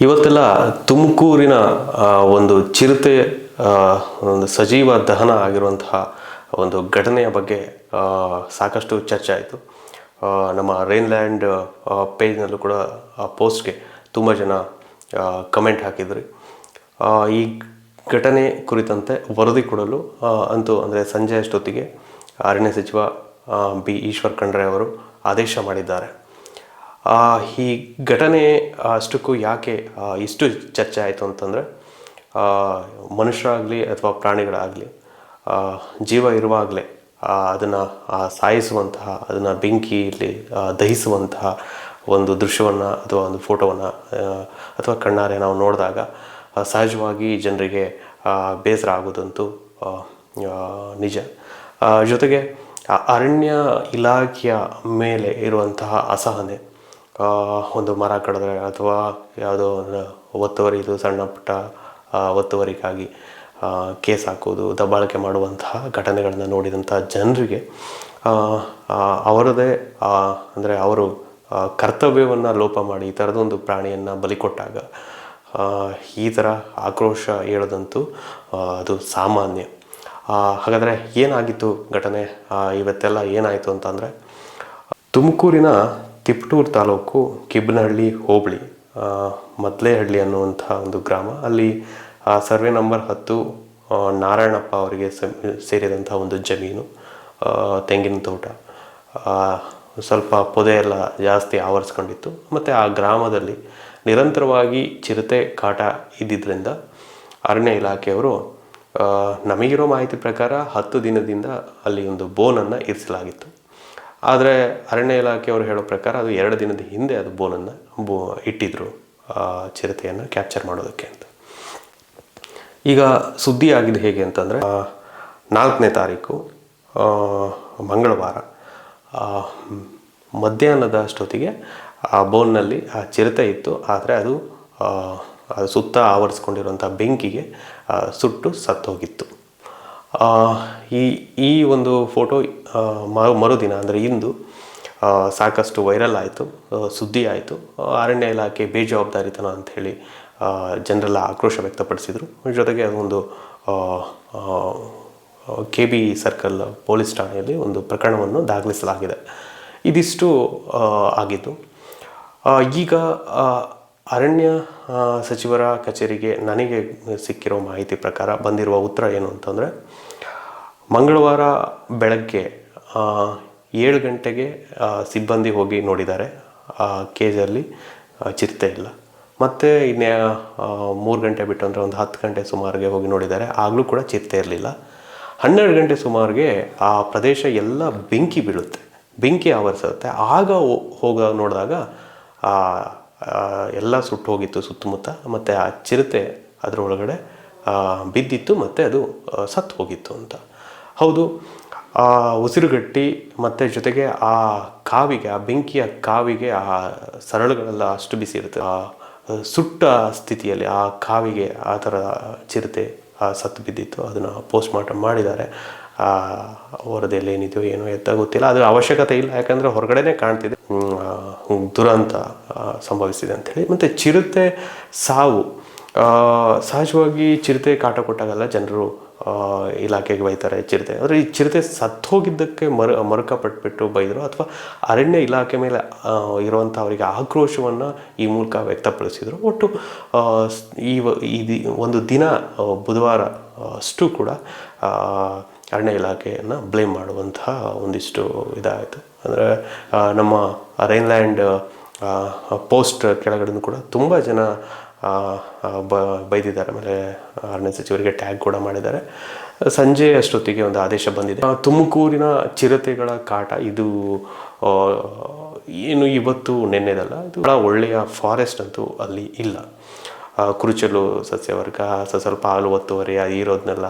ಇವತ್ತೆಲ್ಲ ತುಮಕೂರಿನ ಒಂದು ಚಿರತೆ ಒಂದು ಸಜೀವ ದಹನ ಆಗಿರುವಂತಹ ಒಂದು ಘಟನೆಯ ಬಗ್ಗೆ ಸಾಕಷ್ಟು ಚರ್ಚೆ ಆಯಿತು. ನಮ್ಮ ರೈನ್ಲ್ಯಾಂಡ್ ಪೇಜ್ನಲ್ಲೂ ಕೂಡ, ಆ, ಪೋಸ್ಟ್ಗೆ ತುಂಬ ಜನ ಕಮೆಂಟ್ ಹಾಕಿದ್ರಿ. ಈ ಘಟನೆ ಕುರಿತಂತೆ ವರದಿ ಕೊಡಲು ಅಂತೂ ಅಂದರೆ ಸಂಜೆ ಅಷ್ಟೊತ್ತಿಗೆ ಅರಣ್ಯ ಸಚಿವ ಬಿ ಈಶ್ವರ್ ಖಂಡ್ರೆ ಅವರು ಆದೇಶ ಮಾಡಿದ್ದಾರೆ. ಈ ಘಟನೆ ಅಷ್ಟಕ್ಕೂ ಯಾಕೆ ಇಷ್ಟು ಚರ್ಚೆ ಆಯಿತು ಅಂತಂದರೆ ಮನುಷ್ಯರಾಗಲಿ ಅಥವಾ ಪ್ರಾಣಿಗಳಾಗಲಿ ಜೀವ ಇರುವಾಗಲೇ ಅದನ್ನು ಸಾಯಿಸುವಂತಹ, ಅದನ್ನು ಬೆಂಕಿಯಲ್ಲಿ ದಹಿಸುವಂತಹ ಒಂದು ದೃಶ್ಯವನ್ನು ಅಥವಾ ಒಂದು ಫೋಟೋವನ್ನು ಅಥವಾ ಕಣ್ಣಾರೆ ನಾವು ನೋಡಿದಾಗ ಸಹಜವಾಗಿ ಜನರಿಗೆ ಬೇಸರ ಆಗೋದಂತೂ ನಿಜ. ಜೊತೆಗೆ ಅರಣ್ಯ ಇಲಾಖೆಯ ಮೇಲೆ ಇರುವಂತಹ ಅಸಹನೆ ಒಂದು ಮರ ಕಡಿದ್ರೆ ಅಥವಾ ಯಾವುದೋ ಒಂದು ಒತ್ತುವರಿ, ಇದು ಸಣ್ಣ ಪುಟ್ಟ ಒತ್ತುವರಿಗಾಗಿ ಕೇಸ್ ಹಾಕೋದು ದಬ್ಬಾಳಿಕೆ ಮಾಡುವಂತಹ ಘಟನೆಗಳನ್ನ ನೋಡಿದಂಥ ಜನರಿಗೆ ಅವರದೇ ಅಂದರೆ ಅವರು ಕರ್ತವ್ಯವನ್ನು ಲೋಪ ಮಾಡಿ ಈ ಥರದೊಂದು ಪ್ರಾಣಿಯನ್ನು ಬಲಿ ಕೊಟ್ಟಾಗ ಈ ಥರ ಆಕ್ರೋಶ ಹೇಳದಂತೂ ಅದು ಸಾಮಾನ್ಯ. ಹಾಗಾದರೆ ಏನಾಗಿತ್ತು ಘಟನೆ? ಇವತ್ತೆಲ್ಲ ಏನಾಯಿತು ಅಂತಂದರೆ, ತುಮಕೂರಿನ ತಿಪ್ಟೂರು ತಾಲೂಕು ಕಿಬ್ಬನಹಳ್ಳಿ ಹೋಬಳಿ ಮದ್ಲೇಹಳ್ಳಿ ಅನ್ನುವಂಥ ಒಂದು ಗ್ರಾಮ. ಅಲ್ಲಿ ಆ, ಸರ್ವೆ ನಂಬರ್ ಹತ್ತು ನಾರಾಯಣಪ್ಪ ಅವರಿಗೆ ಸೇರಿದಂಥ ಒಂದು ಜಮೀನು ತೆಂಗಿನ ತೋಟ. ಸ್ವಲ್ಪ ಪೊದೆ ಎಲ್ಲ ಜಾಸ್ತಿ ಆವರಿಸ್ಕೊಂಡಿತ್ತು. ಮತ್ತು ಆ ಗ್ರಾಮದಲ್ಲಿ ನಿರಂತರವಾಗಿ ಚಿರತೆ ಕಾಟ ಇದ್ದಿದ್ದರಿಂದ ಅರಣ್ಯ ಇಲಾಖೆಯವರು ನಮಗಿರೋ ಮಾಹಿತಿ ಪ್ರಕಾರ ಹತ್ತು ದಿನದಿಂದ ಅಲ್ಲಿ ಒಂದು ಬೋನನ್ನು ಇರಿಸಲಾಗಿತ್ತು. ಆದರೆ ಅರಣ್ಯ ಇಲಾಖೆಯವರು ಹೇಳೋ ಪ್ರಕಾರ ಅದು ಎರಡು ದಿನದ ಹಿಂದೆ ಅದು ಬೋನನ್ನು ಬೋ ಇಟ್ಟಿದ್ದರು ಚಿರತೆಯನ್ನು ಕ್ಯಾಪ್ಚರ್ ಮಾಡೋದಕ್ಕೆ ಅಂತ. ಈಗ ಸುದ್ದಿ ಆಗಿದೆ ಹೇಗೆ ಅಂತಂದರೆ ನಾಲ್ಕನೇ ತಾರೀಕು ಮಂಗಳವಾರ ಮಧ್ಯಾಹ್ನದ ಅಷ್ಟೊತ್ತಿಗೆ ಆ ಬೋನ್ನಲ್ಲಿ ಆ ಚಿರತೆ ಇತ್ತು. ಆದರೆ ಅದು ಸುತ್ತ ಆವರಿಸ್ಕೊಂಡಿರುವಂಥ ಬೆಂಕಿಗೆ ಸುಟ್ಟು ಸತ್ತೋಗಿತ್ತು. ಈ ಈ ಒಂದು ಫೋಟೋ ಮರುದಿನ, ಅಂದರೆ ಇಂದು ಸಾಕಷ್ಟು ವೈರಲ್ ಆಯಿತು ಸುದ್ದಿ ಆಯಿತು. ಅರಣ್ಯ ಇಲಾಖೆ ಬೇಜವಾಬ್ದಾರಿತನ ಅಂಥೇಳಿ ಜನರೆಲ್ಲ ಆಕ್ರೋಶ ವ್ಯಕ್ತಪಡಿಸಿದರು. ಜೊತೆಗೆ ಅದೊಂದು ಕೆ ಬಿ ಸರ್ಕಲ್ ಪೊಲೀಸ್ ಠಾಣೆಯಲ್ಲಿ ಒಂದು ಪ್ರಕರಣವನ್ನು ದಾಖಲಿಸಲಾಗಿದೆ. ಇದಿಷ್ಟು ಆಗಿತ್ತು ಈಗ ಅರಣ್ಯ ಸಚಿವರ ಕಚೇರಿಗೆ ನನಗೆ ಸಿಕ್ಕಿರೋ ಮಾಹಿತಿ ಪ್ರಕಾರ ಬಂದಿರುವ ಉತ್ತರ ಏನು ಅಂತಂದರೆ, ಮಂಗಳವಾರ ಬೆಳಗ್ಗೆ ಏಳು ಗಂಟೆಗೆ ಸಿಬ್ಬಂದಿ ಹೋಗಿ ನೋಡಿದ್ದಾರೆ. ಕೇಜಲ್ಲಿ ಚಿರತೆ ಇಲ್ಲ. ಮತ್ತು ಇನ್ನೇ ಮೂರು ಗಂಟೆ ಬಿಟ್ಟು ಅಂದರೆ ಒಂದು ಹತ್ತು ಗಂಟೆ ಸುಮಾರಿಗೆ ಹೋಗಿ ನೋಡಿದ್ದಾರೆ. ಆಗಲೂ ಕೂಡ ಚಿರತೆ ಇರಲಿಲ್ಲ. ಹನ್ನೆರಡು ಗಂಟೆ ಸುಮಾರಿಗೆ ಆ ಪ್ರದೇಶ ಎಲ್ಲ ಬೆಂಕಿ ಬೀಳುತ್ತೆ. ಬೆಂಕಿ ಆವರಿಸುತ್ತೆ. ಆಗ ಹೋಗ ನೋಡಿದಾಗ ಎಲ್ಲ ಸುಟ್ಟು ಹೋಗಿತ್ತು ಸುತ್ತಮುತ್ತ. ಮತ್ತು ಆ ಚಿರತೆ ಅದರೊಳಗಡೆ ಬಿದ್ದಿತ್ತು ಮತ್ತು ಅದು ಸತ್ತು ಹೋಗಿತ್ತು ಅಂತ. ಹೌದು, ಆ ಉಸಿರುಗಟ್ಟಿ ಮತ್ತು ಜೊತೆಗೆ ಆ ಕಾವಿಗೆ, ಆ ಬೆಂಕಿಯ ಕಾವಿಗೆ ಆ ಸರಳುಗಳೆಲ್ಲ ಅಷ್ಟು ಬಿಸಿ ಇರುತ್ತೆ. ಆ ಸುಟ್ಟ ಸ್ಥಿತಿಯಲ್ಲಿ ಆ ಕಾವಿಗೆ ಆ ಥರ ಚಿರತೆ ಸತ್ತು ಬಿದ್ದಿತ್ತು. ಅದನ್ನು ಪೋಸ್ಟ್ ಮಾರ್ಟಮ್ ಮಾಡಿದ್ದಾರೆ. ವರದಿಯಲ್ಲಿ ಏನಿದೆಯೋ ಏನೋ ಎತ್ತ ಗೊತ್ತಿಲ್ಲ. ಅದು ಅವಶ್ಯಕತೆ ಇಲ್ಲ. ಯಾಕಂದರೆ ಹೊರಗಡೆನೇ ಕಾಣ್ತಿದೆ. ದುರಂತ ಸಂಭವಿಸಿದೆ ಅಂಥೇಳಿ ಮತ್ತು ಚಿರತೆ ಸಾವು. ಸಹಜವಾಗಿ ಚಿರತೆ ಕಾಟ ಕೊಟ್ಟಾಗಲ್ಲ ಜನರು ಇಲಾಖೆಗೆ ಬೈತಾರೆ ಚಿರತೆ. ಆದರೆ ಈ ಚಿರತೆ ಸತ್ತೋಗಿದ್ದಕ್ಕೆ ಮರು ಮರುಕ ಪಟ್ಬಿಟ್ಟು ಬೈದರು ಅಥವಾ ಅರಣ್ಯ ಇಲಾಖೆ ಮೇಲೆ ಇರುವಂಥ ಅವರಿಗೆ ಆಕ್ರೋಶವನ್ನು ಈ ಮೂಲಕ ವ್ಯಕ್ತಪಡಿಸಿದರು. ಒಟ್ಟು ಈ ಒಂದು ದಿನ ಬುಧವಾರ, ಅಷ್ಟು ಕೂಡ ಅರಣ್ಯ ಇಲಾಖೆಯನ್ನು ಬ್ಲೇಮ್ ಮಾಡುವಂತಹ ಒಂದಿಷ್ಟು ಇದಾಯಿತು. ಅಂದರೆ ನಮ್ಮ ರೈನ್ಲ್ಯಾಂಡ್ ಪೋಸ್ಟ್ ಕೆಳಗಡೆ ಕೂಡ ತುಂಬ ಜನ ಬ, ಬೈದಿದ್ದಾರೆ. ಆಮೇಲೆ ಅರಣ್ಯ ಸಚಿವರಿಗೆ ಟ್ಯಾಗ್ ಕೂಡ ಮಾಡಿದ್ದಾರೆ. ಸಂಜೆ ಅಷ್ಟೊತ್ತಿಗೆ ಒಂದು ಆದೇಶ ಬಂದಿದೆ. ತುಮಕೂರಿನ ಚಿರತೆಗಳ ಕಾಟ, ಇದು ಏನು ಇವತ್ತು ನೆನ್ನೆದಲ್ಲ ಇದು ಒಳ್ಳೆಯ ಫಾರೆಸ್ಟ್ ಅಂತೂ ಅಲ್ಲಿ ಇಲ್ಲ. ಕುರುಚಲು ಸಸ್ಯವರ್ಗ, ಸ- ಸ್ವಲ್ಪ ಹಾಲು ಒತ್ತುವರಿ ಅದು ಇರೋದನ್ನೆಲ್ಲ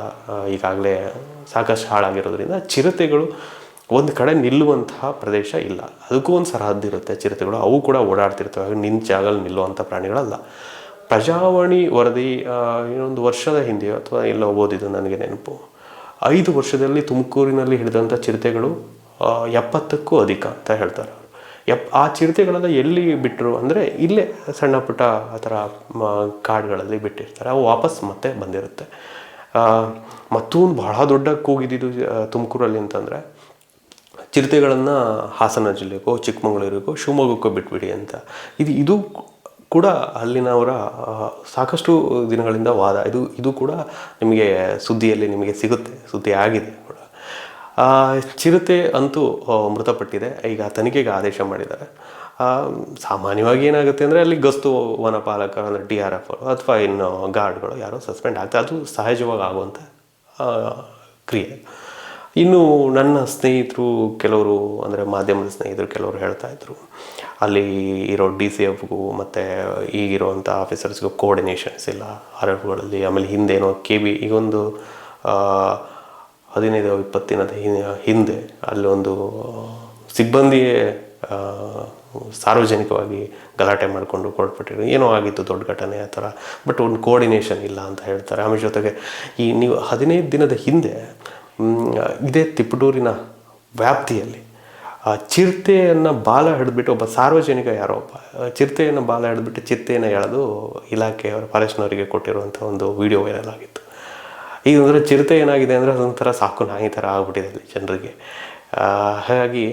ಈಗಾಗಲೇ ಸಾಕಷ್ಟು ಹಾಳಾಗಿರೋದ್ರಿಂದ ಚಿರತೆಗಳು ಒಂದು ಕಡೆ ನಿಲ್ಲುವಂತಹ ಪ್ರದೇಶ ಇಲ್ಲ. ಅದಕ್ಕೂ ಒಂದು ಸರಹದ್ದು ಇರುತ್ತೆ ಚಿರತೆಗಳು. ಅವು ಕೂಡ ಓಡಾಡ್ತಿರ್ತವೆ. ನಿನ್ನ ನಿಂತ ಜಾಗದಲ್ಲಿ ನಿಲ್ಲುವಂಥ ಪ್ರಾಣಿಗಳಲ್ಲ. ಪ್ರಜಾವಾಣಿ ವರದಿ ಇನ್ನೊಂದು ವರ್ಷದ ಹಿಂದೆಯೋ ಅಥವಾ ಎಲ್ಲ ಓದಿದ್ದು ನನಗೆ ನೆನಪು. ಐದು ವರ್ಷದಲ್ಲಿ ತುಮಕೂರಿನಲ್ಲಿ ಹಿಡಿದಂಥ ಚಿರತೆಗಳು ಎಪ್ಪತ್ತಕ್ಕೂ ಅಧಿಕ ಅಂತ ಹೇಳ್ತಾರೆ. ಎಪ್ ಆ ಚಿರತೆಗಳೆಲ್ಲ ಎಲ್ಲಿ ಬಿಟ್ಟರು ಅಂದರೆ ಇಲ್ಲೇ ಸಣ್ಣ ಪುಟ್ಟ ಆ ಥರ ಕಾಡುಗಳಲ್ಲಿ ಬಿಟ್ಟಿರ್ತಾರೆ. ಅವು ವಾಪಸ್ ಮತ್ತೆ ಬಂದಿರುತ್ತೆ. ಮತ್ತೊಂದು ಬಹಳ ದೊಡ್ಡ ಕೂಗಿದ್ದು ತುಮಕೂರಲ್ಲಿ ಅಂತಂದರೆ ಚಿರತೆಗಳನ್ನು ಹಾಸನ ಜಿಲ್ಲೆಗೋ ಚಿಕ್ಕಮಗಳೂರಿಗೋ, ಶಿವಮೊಗ್ಗಕ್ಕೋ ಬಿಟ್ಬಿಡಿ ಅಂತ. ಇದು ಇದು ಕೂಡ ಅಲ್ಲಿನವರ ಸಾಕಷ್ಟು ದಿನಗಳಿಂದ ವಾದ. ಇದು ಇದು ಕೂಡ ನಿಮಗೆ ಸುದ್ದಿಯಲ್ಲಿ ನಿಮಗೆ ಸಿಗುತ್ತೆ, ಸುದ್ದಿ ಆಗಿದೆ. ಚಿರತೆ ಅಂತೂ ಮೃತಪಟ್ಟಿದೆ. ಈಗ ತನಿಖೆಗೆ ಆದೇಶ ಮಾಡಿದ್ದಾರೆ. ಸಾಮಾನ್ಯವಾಗಿ ಏನಾಗುತ್ತೆ ಅಂದರೆ ಅಲ್ಲಿ ಗಸ್ತು ವನಪಾಲಕರು ಅಂದರೆ ಡಿ ಆರ್ ಎಫ್ ಅಥವಾ ಇನ್ನು ಗಾರ್ಡ್ಗಳು ಯಾರೋ ಸಸ್ಪೆಂಡ್ ಆಗ್ತಾರೆ ಅದು ಸಹಜವಾಗಿ ಆಗುವಂಥ ಕ್ರಿಯೆ. ಇನ್ನು ನನ್ನ ಸ್ನೇಹಿತರು ಕೆಲವರು ಅಂದರೆ ಮಾಧ್ಯಮದ ಸ್ನೇಹಿತರು ಕೆಲವರು ಹೇಳ್ತಾ ಇದ್ರು. ಅಲ್ಲಿ ಇರೋ ಡಿ ಸಿ ಎಫ್ಗೂ ಮತ್ತು ಈಗಿರುವಂಥ ಆಫೀಸರ್ಸ್ಗೂ ಕೋಆರ್ಡಿನೇಷನ್ಸ್ ಇಲ್ಲ. ಆರ್ ಎಫ್ಗಳಲ್ಲಿ ಆಮೇಲೆ ಹಿಂದೇನೋ ಕೆ ಬಿ ಈಗೊಂದು ಹದಿನೈದು ಇಪ್ಪತ್ತಿನ ಹಿಂದೆ ಅಲ್ಲೊಂದು ಸಿಬ್ಬಂದಿಯೇ ಸಾರ್ವಜನಿಕವಾಗಿ ಗಲಾಟೆ ಮಾಡಿಕೊಂಡು ಕೊಟ್ಬಿಟ್ಟಿದ್ರು ಏನೋ ಆಗಿತ್ತು ದೊಡ್ಡ ಘಟನೆ ಆ ಥರ, ಬಟ್ ಒಂದು ಕೋಆರ್ಡಿನೇಷನ್ ಇಲ್ಲ ಅಂತ ಹೇಳ್ತಾರೆ. ಆಮೇಲೆ ಜೊತೆಗೆ ಈ ನೀವು ಹದಿನೈದು ದಿನದ ಹಿಂದೆ ಇದೇ ತಿಪ್ಪಡೂರಿನ ವ್ಯಾಪ್ತಿಯಲ್ಲಿ ಚಿರತೆಯನ್ನು ಬಾಲ ಹಿಡಿದ್ಬಿಟ್ಟು ಒಬ್ಬ ಸಾರ್ವಜನಿಕ ಯಾರೋ ಒಬ್ಬ ಚಿರತೆಯನ್ನು ಬಾಲ ಹಿಡಿದ್ಬಿಟ್ಟು ಚಿರತೆಯನ್ನು ಎಳೆದು ಇಲಾಖೆಯವರು ಫಾರೆಸ್ಟ್ನವರಿಗೆ ಕೊಟ್ಟಿರುವಂಥ ಒಂದು ವಿಡಿಯೋ ವೈರಲ್ ಆಗಿತ್ತು. ಈಗ ಅಂದರೆ ಚಿರತೆ ಏನಾಗಿದೆ ಅಂದರೆ ಅದೊಂಥರ ಸಾಕು ನಾಯಿ ಥರ ಆಗ್ಬಿಟ್ಟಿದೆ ಅಲ್ಲಿ ಜನರಿಗೆ. ಹಾಗಾಗಿ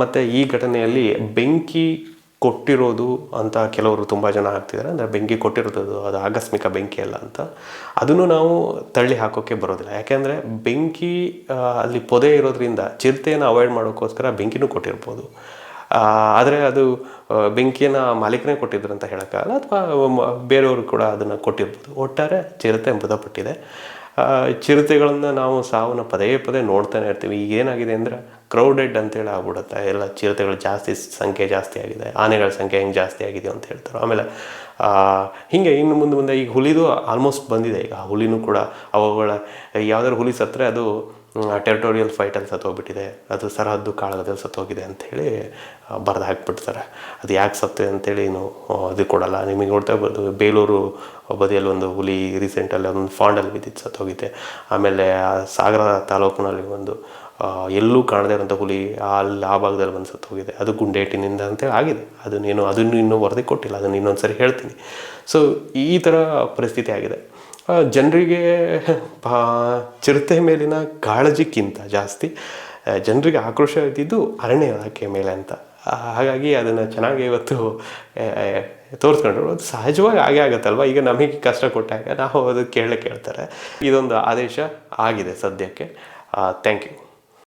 ಮತ್ತು ಈ ಘಟನೆಯಲ್ಲಿ ಬೆಂಕಿ ಕೊಟ್ಟಿರೋದು ಅಂತ ಕೆಲವರು ತುಂಬ ಜನ ಆಗ್ತಿದ್ದಾರೆ ಅಂದರೆ ಬೆಂಕಿ ಕೊಟ್ಟಿರೋದು ಅದು ಆಕಸ್ಮಿಕ ಬೆಂಕಿ ಅಲ್ಲ ಅಂತ. ಅದನ್ನು ನಾವು ತಳ್ಳಿ ಹಾಕೋಕ್ಕೆ ಬರೋದಿಲ್ಲ. ಯಾಕೆಂದರೆ ಬೆಂಕಿ ಅಲ್ಲಿ ಪೊದೆ ಇರೋದ್ರಿಂದ ಚಿರತೆಯನ್ನು ಅವಾಯ್ಡ್ ಮಾಡೋಕ್ಕೋಸ್ಕರ ಬೆಂಕಿನೂ ಕೊಟ್ಟಿರ್ಬೋದು. ಆದರೆ ಅದು ಬೆಂಕಿಯನ್ನು ಮಾಲೀಕನೇ ಕೊಟ್ಟಿದ್ರು ಅಂತ ಹೇಳೋಕ್ಕಾಗಲ್ಲ, ಅಥವಾ ಬೇರೆಯವರು ಕೂಡ ಅದನ್ನು ಕೊಟ್ಟಿರ್ಬೋದು. ಒಟ್ಟಾರೆ ಚಿರತೆ ಮೃತಪಟ್ಟಿದೆ ಚಿರತೆಗಳನ್ನು ನಾವು ಸಾವನ್ನ ಪದೇ ಪದೇ ನೋಡ್ತಾನೆ ಇರ್ತೀವಿ. ಈಗ ಏನಾಗಿದೆ ಅಂದರೆ ಕ್ರೌಡೆಡ್ ಅಂತೇಳಿ ಆಗ್ಬಿಡುತ್ತೆ. ಎಲ್ಲ ಚಿರತೆಗಳು ಜಾಸ್ತಿ, ಸಂಖ್ಯೆ ಜಾಸ್ತಿ ಆಗಿದೆ. ಆನೆಗಳ ಸಂಖ್ಯೆ ಹೆಂಗೆ ಜಾಸ್ತಿ ಆಗಿದೆ ಅಂತ ಹೇಳ್ತಾರೆ. ಆಮೇಲೆ ಹಿಂಗೆ ಇನ್ನು ಮುಂದೆ ಮುಂದೆ ಈಗ ಹುಲಿದು ಆಲ್ಮೋಸ್ಟ್ ಬಂದಿದೆ. ಈಗ ಹುಲಿನೂ ಕೂಡ ಅವುಗಳ, ಯಾವ್ದಾದ್ರು ಹುಲಿ ಸತ್ತರೆ ಅದು ಟೆರಿಟೋರಿಯಲ್ ಫೈಟಲ್ಲಿ ಸತ್ತೋಗ್ಬಿಟ್ಟಿದೆ. ಅದು ಸರಹದ್ದು ಕಾಳಗದಲ್ಲಿ ಸತ್ತೋಗಿದೆ ಅಂಥೇಳಿ ಬರೆದು ಹಾಕ್ಬಿಡ್ತಾರೆ. ಅದು ಯಾಕೆ ಸತ್ತು ಅಂತೇಳಿ ಏನು ಅದು ಕೊಡಲ್ಲ. ನಿಮಗೆ ನೋಡ್ತಾ ಇರ್ಬೋದು, ಬೇಲೂರು ಬದಿಯಲ್ಲಿ ಒಂದು ಹುಲಿ ರೀಸೆಂಟಲ್ಲಿ ಒಂದು ಫಾಂಡಲ್ಲಿ ಬಿದ್ದಿದ್ದು ಸತ್ತೋಗಿದೆ. ಆಮೇಲೆ ಆ ಸಾಗರ ತಾಲೂಕಿನಲ್ಲಿ ಒಂದು ಎಲ್ಲೂ ಕಾಣದೇ ಇರೋಂಥ ಹುಲಿ ಅಲ್ಲಿ ಆ ಭಾಗದಲ್ಲಿ ಬಂದು ಸತ್ತೋಗಿದೆ. ಅದು ಗುಂಡೇಟಿನಿಂದ ಅಂತೇಳಿ ಆಗಿದೆ. ಅದನ್ನೇನು, ಅದನ್ನು ಇನ್ನೂ ವರದಿ ಕೊಟ್ಟಿಲ್ಲ. ಅದನ್ನು ಇನ್ನೊಂದು ಸರಿ ಹೇಳ್ತೀನಿ. ಸೊ ಈ ಥರ ಪರಿಸ್ಥಿತಿ ಆಗಿದೆ. ಜನರಿಗೆ ಚಿರತೆ ಮೇಲಿನ ಕಾಳಜಿಕ್ಕಿಂತ ಜಾಸ್ತಿ ಜನರಿಗೆ ಆಕ್ರೋಶ ಇದ್ದಿದ್ದು ಅರಣ್ಯ ಇಲಾಖೆ ಮೇಲೆ ಅಂತ. ಹಾಗಾಗಿ ಅದನ್ನು ಚೆನ್ನಾಗಿ ಇವತ್ತು ತೋರಿಸ್ಕೊಂಡ್ರು. ಅದು ಸಹಜವಾಗಿ ಹಾಗೆ ಆಗುತ್ತಲ್ವ? ಈಗ ನಮಗೆ ಕಷ್ಟ ಕೊಟ್ಟಾಗ ನಾವು ಅದು ಕೇಳೇ ಕೇಳ್ತಾರೆ. ಇದೊಂದು ಆದೇಶ ಆಗಿದೆ ಸದ್ಯಕ್ಕೆ. Thank you